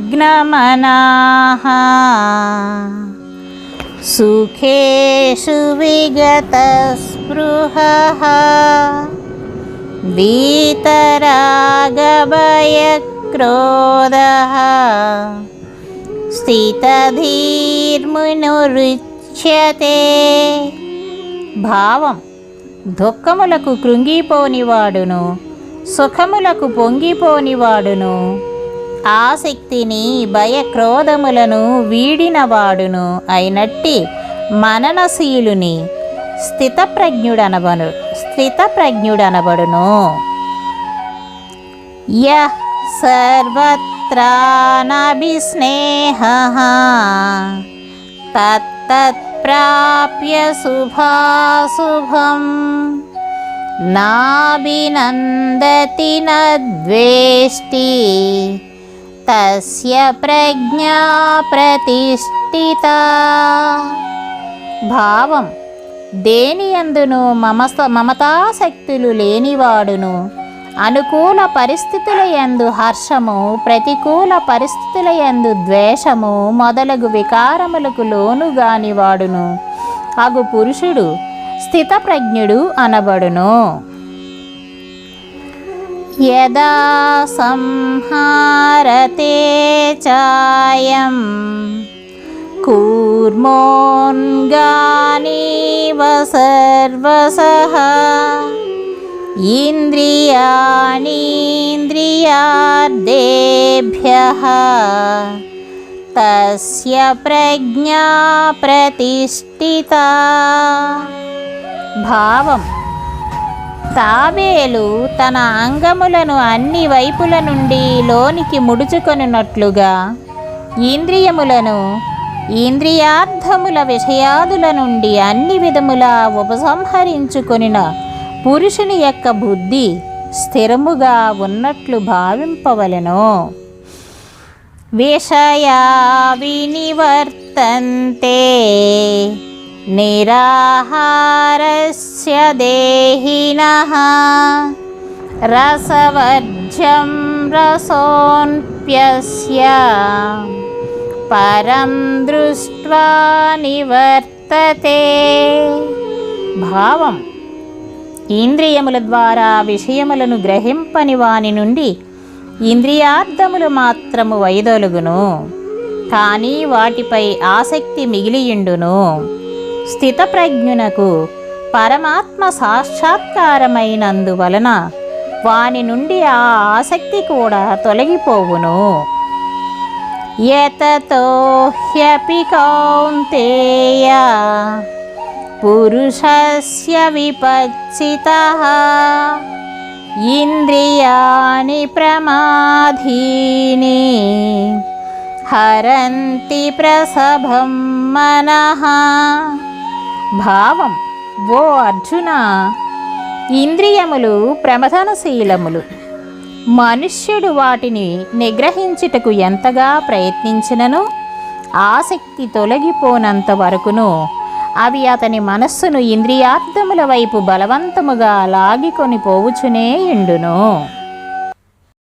दुःखेष्वनुद्विग्नमनाः सुखेषु विगतस्पृहः वीतरागभयक्रोधः స్థితధీర్మునురుచ్యతే భావం దుఃఖములకు కృంగిపోనివాడును సుఖములకు పొంగిపోనివాడును. ఆసక్తిని భయక్రోధములను వీడినవాడును అయినట్టి మననశీలుని స్థితప్రజ్ఞుడనబడు స్థితప్రజ్ఞుడనబడును. యః సర్వత్రానభిస్నేహ తత్తత్ప్రాప్య శుభాశుభం. నాభినందతి ద్వేష్టి తస్య ప్రజ్ఞా ప్రతిష్ఠిత భావం దేని మమత మమతాశక్తులు లేనివాడును। అనుకూల పరిస్థితుల యందు హర్షము ప్రతికూల పరిస్థితుల యందు ద్వేషము మొదలగు వికారములకు లోనుగాని వాడును అగు పురుషుడు స్థితప్రజ్ఞుడు అనబడును. యదా సంహారతే చాయం. కూర్మోన్గానీవ సర్వసః ఇంద్రియాణీంద్రియార్థేభ్యः. తస్య ప్రజ్ఞా ప్రతిష్ఠిత. భావం. తాబేలు తన అంగములను అన్ని వైపుల నుండి లోనికి ముడుచుకొనున్నట్లుగా ఇంద్రియములను ఇంద్రియార్థముల విషయాదుల నుండి అన్ని విధములా ఉపసంహరించుకొనిన పురుషుని యొక్క బుద్ధి స్థిరముగా ఉన్నట్లు భావింపవలెను. విషయా వినివర్తంతే నిరాహారస్య దేహిన రసవర్జం రసోన్ప్యస్య పరం దృష్ట్వా నివర్తతే భావం ఇంద్రియముల ద్వారా విషయములను గ్రహింపని వాని నుండి ఇంద్రియార్థములు మాత్రము వైదొలుగును. కానీ వాటిపై ఆసక్తి మిగిలియుండును. స్థితప్రజ్ఞునకు పరమాత్మ సాక్షాత్కారమైనందువలన వాని నుండి ఆ ఆసక్తి కూడా తొలగిపోవును. యతతో హ్యపి కౌంతేయ పురుషస్య విపచ్చిత ఇంద్రియాణి ప్రమాధీని హరంతి ప్రసభం మనః భావం. ఓ అర్జున! ఇంద్రియములు ప్రమథనశీలములు మనుష్యుడు వాటిని నిగ్రహించుటకు ఎంతగా ప్రయత్నించినను? ఆసక్తి తొలగిపోనంత వరకును అవి అతని మనస్సును ఇంద్రియార్థముల వైపు బలవంతముగా లాగికొని పోవుచునే ఎండును